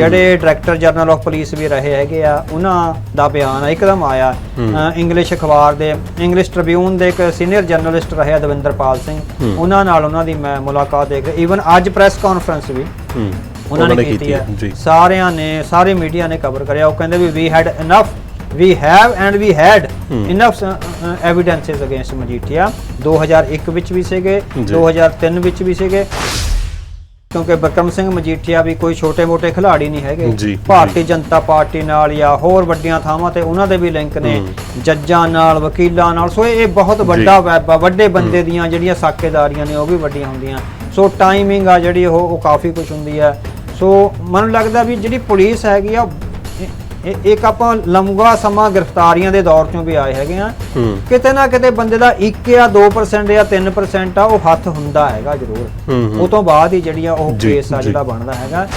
ਜਿਹੜੇ director general of police ਵੀ ਰਹੇ ਹੈਗੇ ਆ ਉਹਨਾਂ ਦਾ ਬਿਆਨ ਇੱਕਦਮ ਆਇਆ। ਇੰਗਲਿਸ਼ ਅਖਬਾਰ ਦੇ ਇੰਗਲਿਸ਼ ਟ੍ਰਿਬਿਊਨ ਦੇ ਇੱਕ ਸੀਨੀਅਰ ਜਰਨਲਿਸਟ ਰਹੇ ਦਵਿੰਦਰਪਾਲ ਸਿੰਘ। ਉਹਨਾਂ ਨਾਲ ਉਹਨਾਂ ਦੀ ਮੈਂ ਮੁਲਾਕਾਤ ਇੱਕ ਈਵਨ ਅੱਜ ਪ੍ਰੈਸ ਕਾਨਫਰੰਸ ਵੀ ਉਹਨਾਂ ਨੇ ਕੀਤੀ ਹੈ ਸਾਰਿਆਂ ਨੇ ਸਾਰੇ ਮੀਡੀਆ ਨੇ ਕਵਰ ਕਰਿਆ। ਉਹ ਕਹਿੰਦੇ ਵੀ we had enough we have and we had enough evidences against Majithia. 2001 ਵਿੱਚ ਵੀ ਸੀਗੇ ਜੀ। 2003 ਵਿੱਚ ਵੀ ਸੀਗੇ। ਕਿਉਂਕਿ ਬਕਰਮ ਸਿੰਘ ਮਜੀਠੀਆ ਵੀ ਕੋਈ ਛੋਟੇ-ਮੋਟੇ ਖਿਡਾਰੀ ਨਹੀਂ ਹੈਗੇ। ਭਾਰਤੀ ਜਨਤਾ ਪਾਰਟੀ ਨਾਲ ਜਾਂ ਹੋਰ ਵੱਡੀਆਂ ਥਾਵਾਂ ਤੇ ਉਹਨਾਂ ਦੇ ਵੀ ਲਿੰਕ ਨੇ। ਜੱਜਾਂ ਨਾਲ ਵਕੀਲਾਂ ਨਾਲ। ਸੋ ਇਹ ਬਹੁਤ ਵੱਡਾ ਵੈਬ ਆ। ਵੱਡੇ ਬੰਦੇ ਦੀਆਂ ਜਿਹੜੀਆਂ ਸਾਕੇਦਾਰੀਆਂ ਨੇ ਉਹ ਵੀ ਵੱਡੀਆਂ ਹੁੰਦੀਆਂ। ਸੋ ਟਾਈਮਿੰਗ ਆ ਜਿਹੜੀ ਉਹ ਉਹ ਕਾਫੀ ਕੁਝ ਹੁੰਦੀ ਆ। ਸੋ ਮੈਨੂੰ ਲੱਗਦਾ ਵੀ ਜਿਹੜੀ ਪੁਲਿਸ ਹੈਗੀ ਆ ਇਹ- ਇੱਕ ਆਪਾਂ ਲੰਮਾ ਸਮਾਂ ਗ੍ਰਿਫਤਾਰੀਆਂ ਦੇ ਦੌਰ ਚੋਂ ਵੀ ਆਏ ਹੈਗੇ ਆ। ਕਿਤੇ ਨਾ ਕਿਤੇ ਬੰਦੇ ਦਾ 1 ਜਾਂ 2% ਜਾਂ 3% ਆ ਉਹ ਹੱਥ ਹੁੰਦਾ ਹੈਗਾ ਜ਼ਰੂਰ। ਉਹ ਤੋਂ ਬਾਅਦ ਹੀ ਜਿਹੜੀ ਆ ਉਹ ਕੇਸ ਆ। ਜਿਹੜਾ ਬਣਦਾ ਹੈਗਾ।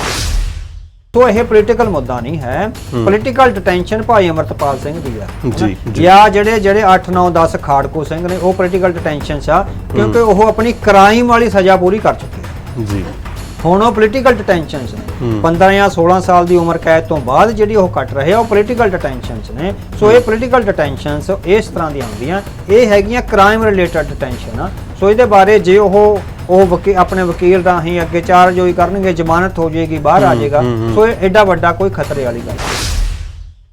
ਸੋ ਇਹ ਪੋਲੀਟੀਕਲ ਮੁੱਦਾ ਨਹੀਂ ਹੈ। ਪੋਲੀਟੀਕਲ ਡਿਟੈਂਸ਼ਨ ਭਾਈ ਅਮਰਤਪਾਲ ਸਿੰਘ ਦੀ ਆ। ਜੀ? ਜੀ। ਜਿਹੜੇ ਜਿਹੜੇ 8 9 10 ਖਾੜਕੂ ਸਿੰਘ ਨੇ ਉਹ ਪੋਲੀਟੀਕਲ ਡਿਟੈਂਸ਼ਨ ਆ ਕਿਉਂਕਿ ਉਹ ਆਪਣੀ ਕ੍ਰਾਈਮ ਵਾਲੀ ਸਜ਼ਾ ਪੂਰੀ ਕਰ ਚੁੱਕੇ ਜੀ। ਹੁਣ ਉਹ ਪੋਲੀਟੀਕਲ ਡਿਟੈਂਸ਼ਨਸ ਨੇ। 15 ਜਾਂ 16 ਸਾਲ ਦੀ ਉਮਰ ਕੈਦ ਤੋਂ ਬਾਅਦ ਜਿਹੜੀ ਉਹ ਕੱਟ ਰਹੇ ਆ ਉਹ ਪੋਲੀਟੀਕਲ ਡਿਟੈਂਸ਼ਨਸ ਨੇ। ਸੋ ਇਹ ਪੋਲੀਟੀਕਲ ਡਿਟੈਂਸ਼ਨਸ ਇਸ ਤਰ੍ਹਾਂ ਦੀਆਂ ਹੁੰਦੀਆਂ। ਇਹ ਹੈਗੀਆਂ ਕ੍ਰਾਈਮ ਰਿਲੇਟਡ ਡਿਟੈਂਸ਼ਨ ਆ। ਸੋ ਇਹਦੇ ਬਾਰੇ ਜੇ ਉਹ ਉਹ ਵਕੀ ਆਪਣੇ ਵਕੀਲ ਰਾਹੀਂ ਅੱਗੇ ਚਾਰਜੋਈ ਕਰਨਗੇ ਜ਼ਮਾਨਤ ਹੋ ਜਾਏਗੀ ਬਾਹਰ ਆ ਜਾਏਗਾ। ਸੋ ਇਹ ਐਡਾ ਵੱਡਾ ਕੋਈ ਖਤਰੇ ਵਾਲੀ ਗੱਲ ਨਹੀਂ।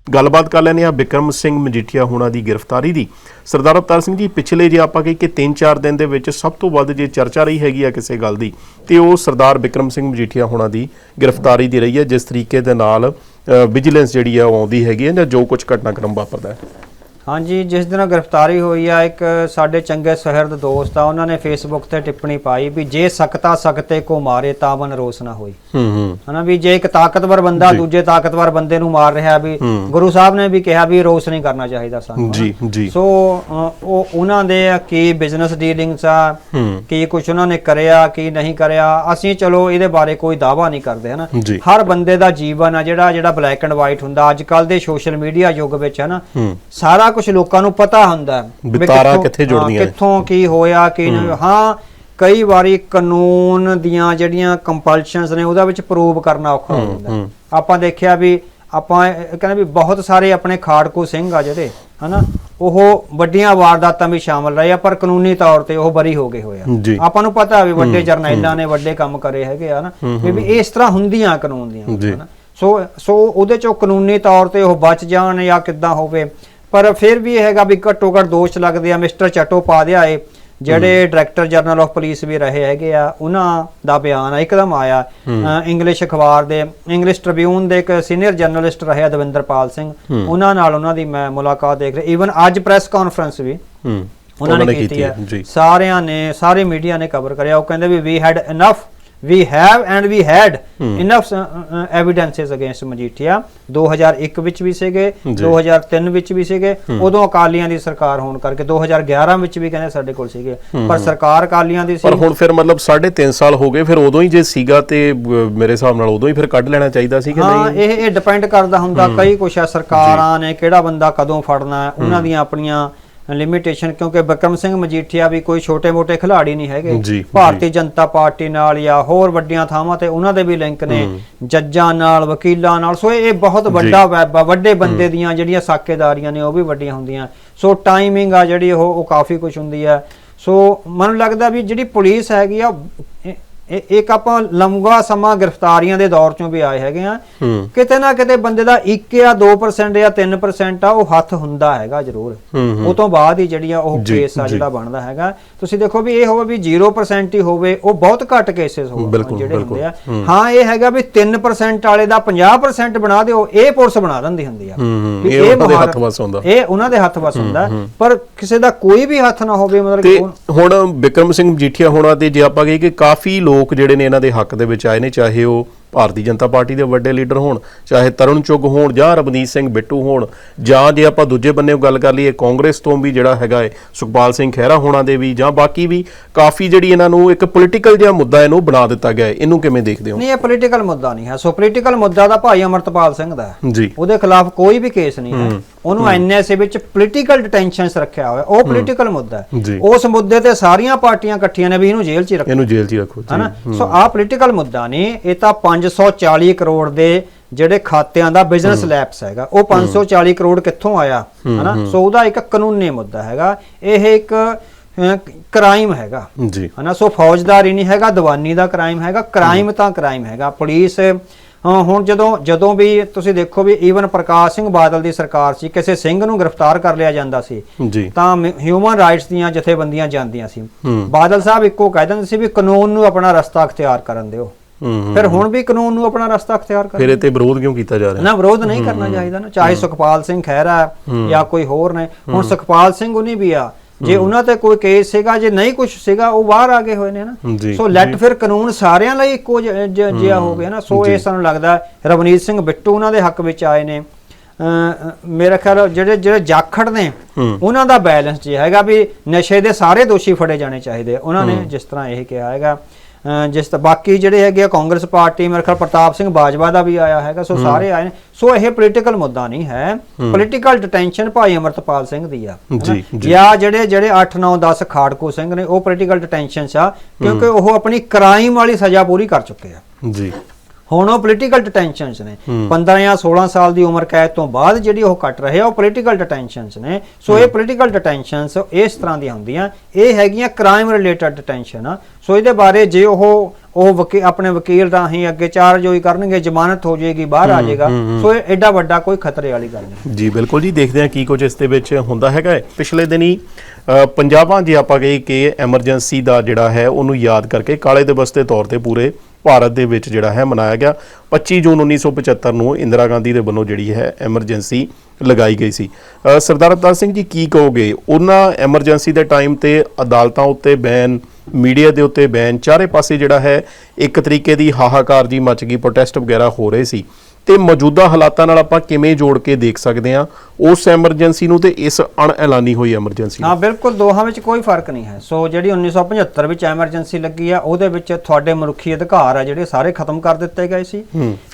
ਗੱਲਬਾਤ ਕਰ ਲੈਂਦੇ ਆ ਬਿਕਰਮ ਸਿੰਘ ਮਜੀਠੀਆ ਹੋਣਾ ਦੀ ਗ੍ਰਿਫਤਾਰੀ ਦੀ। ਸਰਦਾਰ ਅਵਤਾਰ ਸਿੰਘ ਜੀ, ਪਿਛਲੇ ਜੇ ਆਪਾਂ ਕਹੀ ਕਿ 3-4 ਦਿਨ ਦੇ ਵਿੱਚ ਸਭ ਤੋਂ ਵੱਧ ਜੇ ਚਰਚਾ ਰਹੀ ਹੈਗੀ ਆ ਕਿਸੇ ਗੱਲ ਦੀ, ਤੇ ਉਹ ਸਰਦਾਰ ਬਿਕਰਮ ਸਿੰਘ ਮਜੀਠੀਆ ਹੋਣਾ ਦੀ ਗ੍ਰਿਫਤਾਰੀ ਦੀ ਰਹੀ ਹੈ, ਜਿਸ ਤਰੀਕੇ ਦੇ ਨਾਲ ਵਿਜੀਲੈਂਸ ਜਿਹੜੀ ਆ ਉਹ ਆਉਂਦੀ ਹੈਗੀ ਹੈ ਜਾਂ ਜੋ ਕੁਝ ਘਟਨਾਕ੍ਰਮ ਵਾਪਰਦਾ ਹੈ। ਹਾਂਜੀ ਜਿਸ ਦਿਨ ਗ੍ਰਿਫਤਾਰੀ ਹੋਈ ਆ ਇੱਕ ਸਾਡੇ ਚੰਗੇ ਸਹਿਰਦ ਦੋਸਤ ਆ ਉਹਨਾਂ ਨੇ ਫੇਸਬੁੱਕ ਤੇ ਟਿੱਪਣੀ ਪਾਈ ਵੀ ਜੇ ਸਕਤਾ ਸਕਤੇ ਕੋ ਮਾਰੇ ਤਾਂ ਬਨ ਰੋਸ ਨਾ ਹੋਈ ਹੂੰ ਹੂੰ ਹਨਾ ਵੀ ਜੇ ਇੱਕ ਤਾਕਤਵਰ ਬੰਦਾ। ਦੂਜੇ ਤਾਕਤਵਰ ਬੰਦੇ ਨੂੰ ਮਾਰ ਰਿਹਾ ਵੀ। ਗੁਰੂ ਸਾਹਿਬ ਨੇ ਵੀ ਕਿਹਾ ਵੀ ਰੋਸ ਨਹੀਂ ਕਰਨਾ ਚਾਹੀਦਾ ਸਾਨੂੰ। ਜੀ ਜੀ ਸੋ ਉਹ ਉਹਨਾਂ ਦੇ ਕੀ ਬਿਜ਼ਨਸ ਡੀਲਿੰਗਸ ਆ ਕੀ ਕੁਝ ਉਹਨਾਂ ਨੇ ਕਰਿਆ ਕੀ ਨਹੀਂ ਕਰਿਆ ਅਸੀਂ ਚਲੋ ਇਹਦੇ ਬਾਰੇ ਕੋਈ ਦਾਵਾ ਨਹੀਂ ਕਰਦੇ ਹਨਾ। ਹਰ ਬੰਦੇ ਦਾ ਜੀਵਨ ਆ ਜਿਹੜਾ ਜਿਹੜਾ ਬਲੈਕ ਐਂਡ ਵਾਈਟ ਹੁੰਦਾ ਅੱਜ ਕੱਲ ਦੇ ਸੋਸ਼ਲ ਮੀਡੀਆ ਯੁੱਗ ਵਿੱਚ ਹਨਾ ਸਾਰਾ ਕੁਝ ਲੋਕਾਂ ਨੂੰ ਪਤਾ ਹੁੰਦਾ ਵੀ ਵੀ ਤਾਰਾਂ ਕਿੱਥੋਂ- ਕਿੱਥੇ ਹਾਂ, ਜੁੜਦੀਆਂ ਨੇ। ਕਿੱਥੋਂ ਕੀ ਹੋਇਆ ਕੀ ਨਹੀਂ ਹਾਂ ਕਈ ਵਾਰੀ ਕਾਨੂੰਨ ਦੀਆਂ ਜਿਹੜੀਆਂ ਕੰਪਲਸ਼ਨਸ ਨੇ ਉਹਦਾ ਵਿੱਚ ਪ੍ਰੂਵ ਕਰਨਾ ਔਖਾ ਹੋ ਜਾਂਦਾ ਹੂੰ। ਆਪਾਂ ਦੇਖਿਆ ਵੀ ਆਪਾਂ ਇਹ ਕਹਿੰਦੇ ਵੀ ਬਹੁਤ ਸਾਰੇ ਆਪਣੇ ਖਾੜਕੂ ਸਿੰਘ ਆ ਜਿਹੜੇ ਹਨਾ ਉਹ ਵੱਡੀਆਂ ਵਾਰਦਾਤਾਂ ਵਿੱਚ ਸ਼ਾਮਲ ਰਹੇ ਆ ਪਰ ਕਾਨੂੰਨੀ ਤੌਰ ਤੇ ਉਹ ਬਰੀ ਹੋ ਗਏ ਹੋਏ ਜੀ। ਆ ਆਪਾਂ ਨੂੰ ਪਤਾ ਵੀ ਵੱਡੇ ਜਰਨੈਲਾਂ ਨੇ ਵੱਡੇ ਕੰਮ ਕਰੇ ਹੈਗੇ ਆ ਨਾ ਵੀ ਵੀ ਇਸ ਤਰ੍ਹਾਂ ਹੁੰਦੀਆਂ ਕਾਨੂੰਨ ਦੀਆਂ ਜੀ। ਹਨਾ ਸੋ ਸੋ ਉਹਦੇ ਚੋਂ ਕਾਨੂੰਨੀ ਤੌਰ ਤੇ ਉਹ ਬਚ ਜਾਣ ਜਾਂ ਕਿੱਦਾਂ ਹੋਵੇ ਪਰ ਫਿਰ ਵੀ ਇਹ ਹੈਗਾ ਵੀ ਘੱਟੋ ਘੱਟ ਦੋਸ਼ ਲੱਗਦੇ ਆ ਮਿਸਟਰ ਚਟੋ ਪਾ ਦਿਆ ਏ। ਜਿਹੜੇ ਡਾਇਰੈਕਟਰ ਜਨਰਲ ਆਫ ਪੁਲਿਸ ਵੀ ਰਹੇ ਹੈਗੇ ਆ ਉਹਨਾਂ ਦਾ ਬਿਆਨ ਇੱਕਦਮ ਆਇਆ। ਇੰਗਲਿਸ਼ ਅਖਬਾਰ ਦੇ ਇੰਗਲਿਸ਼ ਟ੍ਰਿਬਿਊਨ ਦੇ ਇੱਕ ਸੀਨੀਅਰ ਜਰਨਲਿਸਟ ਰਹੇ ਆ ਦਵਿੰਦਰਪਾਲ ਸਿੰਘ। ਉਹਨਾਂ ਨਾਲ ਉਹਨਾਂ ਦੀ ਮੈਂ ਮੁਲਾਕਾਤ ਦੇਖ ਰਿਹਾ ਈਵਨ ਅੱਜ ਪ੍ਰੈਸ ਕਾਨਫਰੰਸ ਵੀ ਉਹਨਾਂ ਨੇ ਕੀਤੀ ਹੈ ਸਾਰਿਆਂ ਨੇ ਸਾਰੇ ਮੀਡੀਆ ਨੇ ਕਵਰ ਕਰਿਆ। ਉਹ ਕਹਿੰਦੇ ਵੀ we had enough we have and we had enough evidences against Majithia. 2001 ਵਿੱਚ ਵੀ ਸੀਗੇ ਜੀ। 2003 ਵਿੱਚ ਵੀ ਸੀਗੇ। ਉਦੋਂ ਅਕਾਲੀਆਂ ਦੀ ਸਰਕਾਰ ਹੋਣ ਕਰਕੇ 2011 ਵਿੱਚ ਵੀ ਕਹਿੰਦੇ ਸਾਡੇ ਕੋਲ ਸੀਗੇ। ਪਰ ਸਰਕਾਰ ਅਕਾਲੀਆਂ ਦੀ ਸੀ। ਪਰ ਹੁਣ ਫਿਰ ਮਤਲਬ 3.5 ਸਾਲ ਹੋ ਗਏ ਫਿਰ ਉਦੋਂ ਹੀ ਜੇ ਸੀਗਾ ਤੇ ਮੇਰੇ ਹਿਸਾਬ ਨਾਲ ਉਦੋਂ ਹੀ ਫਿਰ ਕੱਢ ਲੈਣਾ ਚਾਹੀਦਾ ਸੀ ਕਿ ਹਾਂ ਨਹੀਂ? ਇਹ ਇਹ ਡਿਪੈਂਡ ਕਰਦਾ ਹੁੰਦਾ ਕਈ ਕੁਛ ਆ ਸਰਕਾਰਾਂ ਨੇ ਕਿਹੜਾ ਬੰਦਾ ਕਦੋਂ ਫੜਨਾ ਹੈ। ਉਹਨਾਂ ਦੀਆਂ ਆਪਣੀਆਂ ਲਿਮਿਟੇਸ਼ਨ ਕਿਉਂਕਿ ਬਕਰਮ ਸਿੰਘ ਮਜੀਠੀਆ ਵੀ ਕੋਈ ਛੋਟੇ-ਮੋਟੇ ਖਿਡਾਰੀ ਨਹੀਂ ਹੈਗੇ। ਭਾਰਤੀ ਜਨਤਾ ਪਾਰਟੀ ਨਾਲ ਜਾਂ ਹੋਰ ਵੱਡੀਆਂ ਥਾਵਾਂ ਤੇ ਉਹਨਾਂ ਦੇ ਵੀ ਲਿੰਕ ਨੇ। ਜੱਜਾਂ ਨਾਲ ਵਕੀਲਾਂ ਨਾਲ। ਸੋ ਇਹ ਬਹੁਤ ਵੱਡਾ ਵੈਬ ਆ ਵੱਡੇ ਬੰਦੇ ਦੀਆਂ ਜਿਹੜੀਆਂ ਸਾਕੇਦਾਰੀਆਂ ਨੇ ਉਹ ਵੀ ਵੱਡੀਆਂ ਹੁੰਦੀਆਂ। ਸੋ ਟਾਈਮਿੰਗ ਆ ਜਿਹੜੀ ਉਹ ਉਹ ਕਾਫੀ ਕੁਝ ਹੁੰਦੀ ਆ ਸੋ ਮੈਨੂੰ ਲੱਗਦਾ ਵੀ ਜਿਹੜੀ ਪੁਲਿਸ ਹੈਗੀ ਆ ਇੱਕ ਆਪਾਂ ਲੰਮਾ ਸਮਾਂ ਗ੍ਰਿਫਤਾਰੀਆਂ ਦੇ ਦੌਰ ਚੋਂ ਵੀ ਆਏ ਹੈਗੇ ਆ। ਕਿਤੇ ਨਾ ਕਿਤੇ ਬੰਦੇ ਦਾ 1 ਜਾਂ 2% ਜਾਂ 3% ਆ ਉਹ ਹੱਥ ਹੁੰਦਾ ਹੈਗਾ ਜ਼ਰੂਰ। ਉਹ ਤੋਂ ਬਾਅਦ ਹੀ ਜਿਹੜੀ ਆ ਉਹ ਕੇਸ ਆ। ਜਿਹੜਾ ਬਣਦਾ ਹੈਗਾ। ਤੁਸੀਂ ਦੇਖੋ ਵੀ ਇਹ ਹੋਵੇ ਵੀ 0% ਹੀ ਹੋਵੇ ਉਹ ਬਹੁਤ ਘੱਟ ਕੇਸਿਸ ਬਿਲਕੁਲ, ਜਿਹੜੇ। ਹੁੰਦੇ ਆ। ਹਾਂ। ਇਹ ਹੈਗਾ ਵੀ 3% ਵਾਲੇ ਦਾ 50% ਬਣਾ ਦਿਓ ਇਹ ਪੁਲਿਸ ਬਣਾ ਦਿੰਦੀ ਹੁੰਦੀ ਆ। ਇਹ ਉਹਨਾਂ ਦੇ ਹੱਥ ਵੱਸ ਹੁੰਦਾ। ਇਹ ਉਹਨਾਂ ਦੇ ਹੱਥ ਵਸ ਹੁੰਦਾ। ਪਰ ਕਿਸੇ ਦਾ ਕੋਈ ਵੀ ਹੱਥ ਨਾ ਹੋਵੇ ਮਤਲਬ ਹੁਣ ਬਿਕਰਮ ਸਿੰਘ ਮਜੀਠੀਆ ਹੋਣਾ ਤੇ ਜੇ ਆਪਾਂ ਕਹੀਏ ਕਿ ਕਾਫੀ ਲੋਕ ਲੋਕ ਜਿਹੜੇ ਨੇ ਇਹਨਾਂ ਦੇ ਹੱਕ ਦੇ ਵਿੱਚ ਆਏ ਨੇ ਚਾਹੇ ਉਹ ਭਾਰਤੀ ਜਨਤਾ ਪਾਰਟੀ ਦੇ ਵੱਡੇ ਲੀਡਰ ਹੋਣ ਚਾਹੇ ਤਰੁਣ ਚੁੱਗ ਹੋਣ ਜਾਂ ਰਵਨੀਤ ਸਿੰਘ ਬਿੱਟੂ ਹੋਣ ਜਾਂ ਜੇ ਆਪਾਂ ਦੂਜੇ ਬੰਨੇ ਗੱਲ ਕਰ ਲਈਏ ਕਾਂਗਰਸ ਤੋਂ ਵੀ ਜਿਹੜਾ ਹੈਗਾ ਹੈ ਸੁਖਪਾਲ ਸਿੰਘ ਖਹਿਰਾ ਹੋਣਾ ਦੇ ਵੀ ਜਾਂ ਬਾਕੀ ਵੀ ਕਾਫੀ ਜਿਹੜੀ ਇਹਨਾਂ ਨੂੰ ਇੱਕ ਪੋਲੀਟੀਕਲ ਜਿਹਾ ਮੁੱਦਾ ਇਹਨੂੰ ਬਣਾ ਦਿੱਤਾ ਗਿਆ ਇਹਨੂੰ ਕਿਵੇਂ ਦੇਖਦੇ ਹੋ? ਨਹੀਂ ਇਹ ਪੋਲੀਟੀਕਲ ਮੁੱਦਾ ਨਹੀਂ ਹੈ। ਸੋ ਪੋਲੀਟੀਕਲ ਮੁੱਦਾ ਦਾ ਭਾਈ ਅਮਰਤਪਾਲ ਸਿੰਘ ਦਾ ਜੀ। ਉਹਦੇ ਖਿਲਾਫ ਕੋਈ ਵੀ ਕੇਸ ਨਹੀਂ ਹੈ। ਉਹਨੂੰ ਐਨਐਸਏ ਵਿੱਚ ਪੋਲੀਟੀਕਲ ਡਿਟੈਂਸ਼ਨਸ ਰੱਖਿਆ ਹੋਇਆ। ਉਹ ਪੋਲੀਟੀਕਲ ਮੁੱਦਾ ਹੈ। ਉਸ ਮੁੱਦੇ ਤੇ ਸਾਰੀਆਂ ਪਾਰਟੀਆਂ ਇਕੱਠੀਆਂ ਨੇ ਵੀ ਇਹਨੂੰ ਜੇਲ੍ਹ 'ਚ ਰੱਖੋ ਇਹਨੂੰ ਜੇਲ੍ਹ 'ਚ ਰੱਖੋ ਹਨਾ? ਸੋ ਆਹ ਪੋਲੀਟੀਕਲ ਮੁੱਦਾ ਨਹੀਂ। ਇਹ ਤਾਂ 540 ਕਰੋੜ ਦੇ ਜਿਹੜੇ ਖਾਤਿਆਂ ਦਾ ਬਿਜ਼ਨਸ ਲੈਪਸ ਹੈਗਾ ਉਹ 540 ਕਰੋੜ ਕਿੱਥੋਂ ਆਇਆ? ਹਨਾ? ਸੋ ਉਹਦਾ ਇੱਕ ਕਾਨੂੰਨੀ ਮੁੱਦਾ ਹੈਗਾ। ਇਹ ਇੱਕ ਕ੍ਰਾਈਮ ਹੈਗਾ। ਜੀ। ਹਨਾ? ਸੋ ਫੌਜਦਾਰੀ ਨਹੀਂ ਹੈਗਾ ਦੀਵਾਨੀ ਦਾ ਕ੍ਰਾਈਮ ਹੈਗਾ ਕ੍ਰਾਈਮ ਤਾਂ ਕ੍ਰਾਈਮ ਹੈਗਾ। ਪੁਲਿਸ ਹੁਣ ਜਦੋਂ ਜਦੋਂ ਵੀ ਤੁਸੀਂ ਦੇਖੋ ਵੀ ਈਵਨ ਪ੍ਰਕਾਸ਼ ਸਿੰਘ ਬਾਦਲ ਦੀ ਸਰਕਾਰ ਸੀ ਕਿਸੇ ਸਿੰਘ ਨੂੰ ਗ੍ਰਿਫਤਾਰ ਕਰ ਲਿਆ ਜਾਂਦਾ ਸੀ ਤਾਂ ਹਿਊਮਨ ਰਾਈਟਸ ਦੀਆਂ ਜਥੇਬੰਦੀਆਂ ਜਾਂਦੀਆਂ ਸੀ। ਬਾਦਲ ਸਾਹਿਬ ਇੱਕੋ ਕਹਿ ਦਿੰਦੇ ਸੀ ਵੀ ਕਾਨੂੰਨ ਨੂੰ ਆਪਣਾ ਰਸਤਾ ਅਖਤਿਆਰ ਕਰਨ ਦਿਓ। ਫਿਰ ਹੁਣ ਵੀ ਕਾਨੂੰਨ ਨੂੰ ਆਪਣਾ ਰਸਤਾ ਅਖਤਿਆਰ ਕਰ ਫਿਰ ਇਹ ਤੇ ਵਿਰੋਧ ਕਿਉਂ ਕੀਤਾ ਜਾ ਰਿਹਾ? ਨਾ ਵਿਰੋਧ ਨਹੀਂ ਕਰਨਾ ਚਾਹੀਦਾ ਨਾ ਚਾਹੇ ਸੁਖਪਾਲ ਸਿੰਘ ਖਹਿਰਾ ਜਾਂ ਕੋਈ ਹੋਰ ਨੇ। ਹੁਣ ਸੁਖਪਾਲ ਸਿੰਘ ਉਹਨੀ ਵੀ ਆ। ਜੇ ਉਹਨਾਂ ਤੇ ਕੋਈ ਕੇਸ ਸੀਗਾ ਜੇ ਨਹੀਂ ਕੁਝ ਸੀਗਾ ਉਹ ਬਾਹਰ ਆ ਗਏ ਹੋਏ ਨੇ ਨਾ। ਸੋ ਲੈਟ ਫਿਰ ਕਾਨੂੰਨ ਸਾਰਿਆਂ ਲਈ ਇੱਕੋ ਜਿਹਾ ਹੋ। ਗਿਆ ਨਾ। ਸੋ ਇਹ ਸਾਨੂੰ ਲੱਗਦਾ ਰਵਨੀਤ ਸਿੰਘ ਬਿੱਟੂ ਉਹਨਾਂ ਦੇ ਹੱਕ ਵਿੱਚ ਆਏ ਨੇ। ਮੇਰਾ ਖਿਆਲ ਜਿਹੜੇ ਜਿਹੜੇ ਜਾਖੜ ਨੇ। ਉਹਨਾਂ ਦਾ ਬੈਲੈਂਸ ਜੇ ਹੈਗਾ ਵੀ ਨਸ਼ੇ ਦੇ ਸਾਰੇ ਦੋਸ਼ੀ ਫੜੇ ਜਾਣੇ ਚਾਹੀਦੇ ਆ। ਉਹਨਾਂ ਨੇ ਜਿਸ ਤਰ੍ਹਾਂ ਇਹ ਕਿਹਾ ਹੈਗਾ। ਜਿਸ ਤਰ੍ਹਾਂ ਬਾਕੀ ਜਿਹੜੇ ਹੈਗੇ ਆ ਕਾਂਗਰਸ ਪਾਰਟੀ ਮੇਰੇ ਖਿਆਲ ਪ੍ਰਤਾਪ ਸਿੰਘ ਬਾਜਵਾ ਦਾ ਵੀ ਆਇਆ ਹੈਗਾ ਸੋ ਸਾਰੇ ਆਏ ਨੇ। ਸੋ ਇਹ ਪੋਲੀਟੀਕਲ ਮੁੱਦਾ ਨਹੀਂ ਹੈ। ਪੋਲੀਟੀਕਲ ਡਿਟੈਂਸ਼ਨ ਭਾਈ ਅਮਰਤਪਾਲ ਸਿੰਘ ਦੀ ਆ ਜੀ। ਜਾਂ। ਜਿਹੜੇ ਜਿਹੜੇ 8 9 10 ਖਾੜਕੂ ਸਿੰਘ ਨੇ ਉਹ ਪੋਲੀਟੀਕਲ ਡਿਟੈਂਸ਼ਨ ਆ ਕਿਉਂਕਿ ਉਹ ਆਪਣੀ ਕ੍ਰਾਈਮ ਵਾਲੀ ਸਜ਼ਾ ਪੂਰੀ ਕਰ ਚੁੱਕੇ ਆ। ਜੀ। ਹੁਣ ਉਹ ਪੋਲੀਟੀਕਲ ਡਿਟੈਂਸ਼ਨਸ ਨੇ। 15 ਜਾਂ 16 ਸਾਲ ਦੀ ਉਮਰ ਕੈਦ ਤੋਂ ਬਾਅਦ ਜਿਹੜੀ ਉਹ ਕੱਟ ਰਹੇ ਆ ਉਹ ਪੋਲੀਟੀਕਲ ਡਿਟੈਂਸ਼ਨਸ ਨੇ। ਸੋ ਇਹ ਪੋਲੀਟੀਕਲ ਡਿਟੈਂਸ਼ਨਸ ਇਸ ਤਰ੍ਹਾਂ ਦੀਆਂ ਹੁੰਦੀਆਂ। ਇਹ ਹੈਗੀਆਂ ਕ੍ਰਾਈਮ ਰਿਲੇਟਡ ਡਿਟੈਂਸ਼ਨ ਆ। ਸੋ ਇਹਦੇ ਬਾਰੇ ਜੇ ਉਹ ਉਹ ਵਕੀ ਆਪਣੇ ਵਕੀਲ ਰਾਹੀਂ ਅੱਗੇ ਚਾਰਜੋਈ ਕਰਨਗੇ ਜ਼ਮਾਨਤ ਹੋ ਜਾਏਗੀ ਬਾਹਰ ਆ ਜਾਏਗਾ। ਸੋ ਇਹ ਐਡਾ ਵੱਡਾ ਕੋਈ ਖਤਰੇ ਵਾਲੀ ਗੱਲ ਨਹੀਂ। ਜੀ ਬਿਲਕੁਲ ਜੀ ਦੇਖਦੇ ਹਾਂ ਕੀ ਕੁਝ ਇਸ ਦੇ ਵਿੱਚ ਹੁੰਦਾ ਹੈਗਾ। ਪਿਛਲੇ ਦਿਨੀ ਪੰਜਾਬਾਂ ਜੇ ਆਪਾਂ ਕਹੀ ਕਿ ਐਮਰਜੈਂਸੀ ਦਾ ਜਿਹੜਾ ਹੈ ਉਹਨੂੰ ਯਾਦ ਕਰਕੇ ਕਾਲੇ ਦਿਵਸ ਦੇ ਤੌਰ ਤੇ ਪੂਰੇ ਭਾਰਤ ਦੇ ਵਿੱਚ ਜਿਹੜਾ ਹੈ ਮਨਾਇਆ ਗਿਆ। 25 ਜੂਨ 1975 ਨੂੰ ਇੰਦਰਾ ਗਾਂਧੀ ਦੇ ਵੱਲੋਂ ਜਿਹੜੀ ਹੈ ਐਮਰਜੈਂਸੀ ਲਗਾਈ ਗਈ ਸੀ। ਸਰਦਾਰ ਅਵਤਾਰ ਸਿੰਘ ਜੀ ਕੀ ਕਹੋਗੇ? ਉਹਨਾਂ ਐਮਰਜੈਂਸੀ ਦੇ ਟਾਈਮ ਤੇ ਅਦਾਲਤਾਂ ਉੱਤੇ ਬੈਨ, ਮੀਡੀਆ ਦੇ ਉੱਤੇ ਬੈਨ, ਚਾਰੇ ਪਾਸੇ ਜਿਹੜਾ ਹੈ ਇੱਕ ਤਰੀਕੇ ਦੀ ਹਾਹਾਕਾਰ ਜੀ ਮਚ ਗਈ, ਪ੍ਰੋਟੈਸਟ ਵਗੈਰਾ ਹੋ ਰਹੇ ਸੀ। ਤੇ ਮੌਜੂਦਾ ਹਾਲਾਤਾਂ ਨਾਲ ਆਪਾਂ ਕਿਵੇਂ ਜੋੜ ਕੇ ਦੇਖ ਸਕਦੇ ਹਾਂ ਉਸ ਐਮਰਜੈਂਸੀ ਨੂੰ ਤੇ ਇਸ ਅਣਐਲਾਨੀ ਹੋਈ ਐਮਰਜੈਂਸੀ ਹਾਂ ਬਿਲਕੁਲ ਦੋਹਾਂ ਵਿੱਚ ਕੋਈ ਫ਼ਰਕ ਨਹੀਂ ਹੈ। ਸੋ ਜਿਹੜੀ 1975 ਵਿੱਚ ਐਮਰਜੈਂਸੀ ਲੱਗੀ ਆ ਉਹਦੇ ਵਿੱਚ ਤੁਹਾਡੇ ਮਨੁੱਖੀ ਅਧਿਕਾਰ ਆ ਜਿਹੜੇ ਸਾਰੇ ਖਤਮ ਕਰ ਦਿੱਤੇ ਗਏ ਸੀ।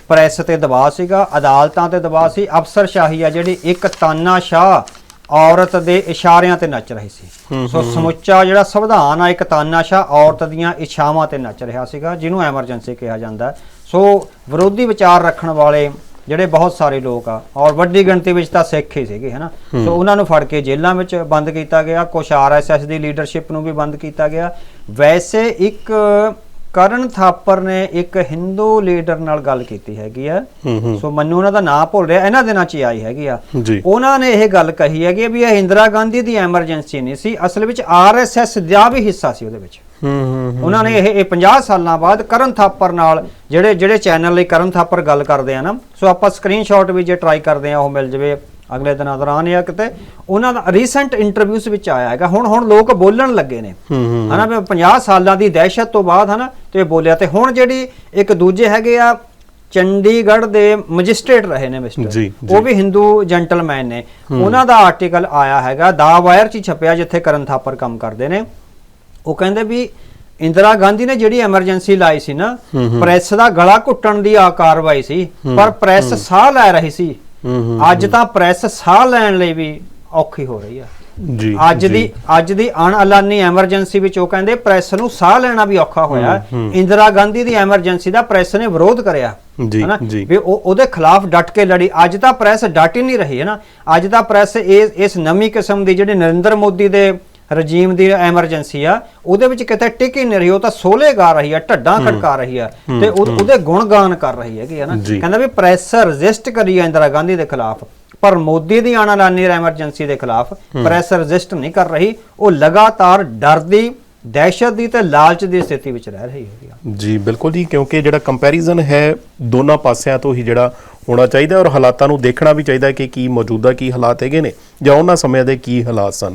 ਪ੍ਰੈਸ ਤੇ ਦਬਾਅ ਸੀਗਾ ਅਦਾਲਤਾਂ ਤੇ ਦਬਾਅ ਸੀ ਅਫਸਰਸ਼ਾਹੀ ਆ ਜਿਹੜੀ ਇੱਕ ਤਾਨਾਸ਼ਾਹ ਔਰਤ ਦੇ ਇਸ਼ਾਰਿਆਂ ਤੇ ਨੱਚ ਰਹੀ ਸੀ। ਸੋ ਸਮੁੱਚਾ ਜਿਹੜਾ ਸੰਵਿਧਾਨ ਆ ਇੱਕ ਤਾਨਾਸ਼ਾਹ ਔਰਤ ਦੀਆਂ ਇਛਾਵਾਂ ਤੇ ਨੱਚ ਰਿਹਾ ਸੀਗਾ ਜਿਹਨੂੰ ਐਮਰਜੈਂਸੀ ਕਿਹਾ ਜਾਂਦਾ ਹੈ। ਸੋ ਵਿਰੋਧੀ ਵਿਚਾਰ ਰੱਖਣ ਵਾਲੇ ਜਿਹੜੇ ਬਹੁਤ ਸਾਰੇ ਲੋਕ ਆ ਔਰ ਵੱਡੀ ਗਿਣਤੀ ਵਿੱਚ ਤਾਂ ਸਿੱਖ ਹੀ ਸੀਗੇ ਹਨਾ? ਸੋ ਉਹਨਾਂ ਨੂੰ ਫੜ ਕੇ ਜੇਲ੍ਹਾਂ ਵਿੱਚ ਬੰਦ ਕੀਤਾ ਗਿਆ ਕੁਝ ਆਰਐਸਐਸ ਦੀ ਲੀਡਰਸ਼ਿਪ ਨੂੰ ਵੀ ਬੰਦ ਕੀਤਾ ਗਿਆ। ਵੈਸੇ ਇੱਕ ਕਰਨ ਥਾਪਰ ਨੇ ਇੱਕ ਹਿੰਦੂ ਲੀਡਰ ਨਾਲ ਗੱਲ ਕੀਤੀ ਹੈਗੀ ਆ। ਸੋ ਮੈਨੂੰ ਉਹਨਾਂ ਦਾ ਨਾਮ ਭੁੱਲ ਰਿਹਾ ਇਹਨਾਂ ਦਿਨਾਂ 'ਚ ਆਈ ਹੈਗੀ ਆ। ਉਹਨਾਂ ਨੇ ਇਹ ਗੱਲ ਕਹੀ ਹੈਗੀ ਵੀ ਇਹ ਇੰਦਰਾ ਗਾਂਧੀ ਦੀ ਐਮਰਜੈਂਸੀ ਨਹੀਂ ਸੀ ਅਸਲ ਵਿੱਚ ਆਰਐਸਐਸ ਦਾ ਵੀ ਹਿੱਸਾ ਸੀ ਉਹਦੇ ਵਿੱਚ। ਉਹਨਾਂ ਨੇ ਇਹ ਇਹ 50 ਸਾਲਾਂ ਬਾਅਦ ਕਰਨ ਥਾਪਰ ਨਾਲ ਜਿਹੜੇ ਜਿਹੜੇ ਚੈਨਲ ਲਈ ਕਰਨ ਥਾਪਰ ਗੱਲ ਕਰਦੇ ਆ ਨਾ ਸੋ ਆਪਾਂ ਸਕਰੀਨਸ਼ਾਟ ਵੀ ਜੇ ਟਰਾਈ ਕਰਦੇ ਆ ਉਹ ਮਿਲ ਜਵੇ। ਅਗਲੇ ਦਿਨਾਂ ਦੌਰਾਨ ਜਾਂ ਕਿਤੇ। ਉਹਨਾਂ ਦਾ ਰੀਸੈਂਟ ਇੰਟਰਵਿਊਸ ਵਿੱਚ ਆਇਆ ਹੈਗਾ। ਹੁਣ ਹੁਣ ਲੋਕ ਬੋਲਣ ਲੱਗੇ ਨੇ। ਹਨਾ ਵੀ 50 ਸਾਲਾਂ ਦੀ ਦਹਿਸ਼ਤ ਤੋਂ ਬਾਅਦ ਹਨਾ ਤੇ ਬੋਲਿਆ ਤੇ ਹੁਣ ਜਿਹੜੀ ਇੱਕ ਦੂਜੇ ਹੈਗੇ ਆ ਚੰਡੀਗੜ੍ਹ ਦੇ ਮੈਜਿਸਟ੍ਰੇਟ ਰਹੇ ਨੇ ਮਿਸਟਰ ਉਹ ਵੀ ਹਿੰਦੂ ਜੈਂਟਲਮੈਨ ਨੇ। ਉਹਨਾਂ ਦਾ ਆਰਟੀਕਲ ਆਇਆ ਹੈਗਾ ਦਾ ਵਾਇਰ 'ਚ ਛਪਿਆ ਜਿੱਥੇ ਕਰਨ ਥਾਪਰ ਕੰਮ ਕਰਦੇ ਨੇ। ਉਹ ਕਹਿੰਦੇ ਵੀ ਇੰਦਰਾ ਗਾਂਧੀ ਨੇ ਜਿਹੜੀ ਐਮਰਜੈਂਸੀ ਲਾਈ ਸੀ ਨਾ ਪ੍ਰੈਸ ਦਾ ਗਲਾ ਘੁੱਟਣ ਦੀ ਆ ਕਾਰਵਾਈ ਸੀ ਪਰ ਪ੍ਰੈਸ ਸਾਹ ਲੈ ਰਹੀ ਸੀ। ਅੱਜ ਤਾਂ ਪ੍ਰੈਸ ਸਾਹ ਲੈਣ ਲਈ ਵੀ ਔਖੀ ਹੋ ਰਹੀ ਆ। ਜੀ ਅੱਜ ਦੀ ਅੱਜ ਦੀ ਅਣਐਲਾਨੀ ਐਮਰਜੈਂਸੀ ਵਿੱਚ ਉਹ ਕਹਿੰਦੇ ਪ੍ਰੈਸ ਨੂੰ ਸਾਹ ਲੈਣਾ ਵੀ ਔਖਾ ਹੋਇਆ। ਇੰਦਰਾ ਗਾਂਧੀ ਦੀ ਐਮਰਜੈਂਸੀ ਦਾ ਪ੍ਰੈਸ ਨੇ ਵਿਰੋਧ ਕਰਿਆ। ਜੀ, ਹਨਾ? ਵੀ ਉਹ ਉਹਦੇ ਖਿਲਾਫ ਡਟ ਕੇ ਲੜੀ। ਅੱਜ ਤਾਂ ਪ੍ਰੈਸ ਡਟ ਹੀ ਨਹੀਂ ਰਹੀ ਹੈ ਨਾ ਅੱਜ ਤਾਂ ਪ੍ਰੈਸ ਇਸ ਨਵੀਂ ਕਿਸਮ ਦੀ ਜਿਹੜੀ ਨਰਿੰਦਰ ਮੋਦੀ ਦੇ ਰਜੀਮ ਦੀ ਐਮਰਜੈਂਸੀ ਆ ਉਹਦੇ ਵਿੱਚ ਕਿਤੇ ਟਿਕ ਹੀ ਨਹੀਂ ਰਹੀ ਉਹ ਤਾਂ ਸੋਲੇ ਗਾ ਰਹੀ ਆ ਢੱਡਾਂ ਖੜਕਾ ਰਹੀ ਆ ਤੇ ਉਹ- ਉਹਦੇ ਗੁਣਗਾਨ ਕਰ ਰਹੀ ਹੈਗੀ ਹੈ ਨਾ। ਕਹਿੰਦਾ ਵੀ ਪ੍ਰੈਸ ਰੈਜ਼ਿਸਟ ਕਰੀ ਇੰਦਰਾ ਗਾਂਧੀ ਦੇ ਖਿਲਾਫ ਪਰ ਮੋਦੀ ਦੀ ਅਣਐਲਾਨੀ ਐਮਰਜੈਂਸੀ ਦੇ ਖਿਲਾਫ ਪ੍ਰੈਸ ਰੈਜ਼ਿਸਟ ਨਹੀਂ ਕਰ ਰਹੀ ਉਹ ਲਗਾਤਾਰ ਡਰ ਦੀ ਦਹਿਸ਼ਤ ਦੀ ਤੇ ਲਾਲਚ ਦੀ ਸਥਿਤੀ ਵਿੱਚ ਰਹਿ ਰਹੀ ਹੈਗੀ ਆ। ਜੀ ਬਿਲਕੁਲ ਜੀ ਕਿਉਂਕਿ ਜਿਹੜਾ ਕੰਪੈਰੀਜ਼ਨ ਹੈ ਦੋਨਾਂ ਪਾਸਿਆਂ ਤੋਂ ਹੀ ਜਿਹੜਾ ਹੋਣਾ ਚਾਹੀਦਾ ਔਰ ਹਾਲਾਤਾਂ ਨੂੰ ਦੇਖਣਾ ਵੀ ਚਾਹੀਦਾ ਕਿ ਕੀ ਮੌਜੂਦਾ ਕੀ ਹਾਲਾਤ ਹੈਗੇ ਨੇ ਜਾਂ ਉਹਨਾਂ ਸਮਿਆਂ ਦੇ ਕੀ ਹਾਲਾਤ ਸਨ।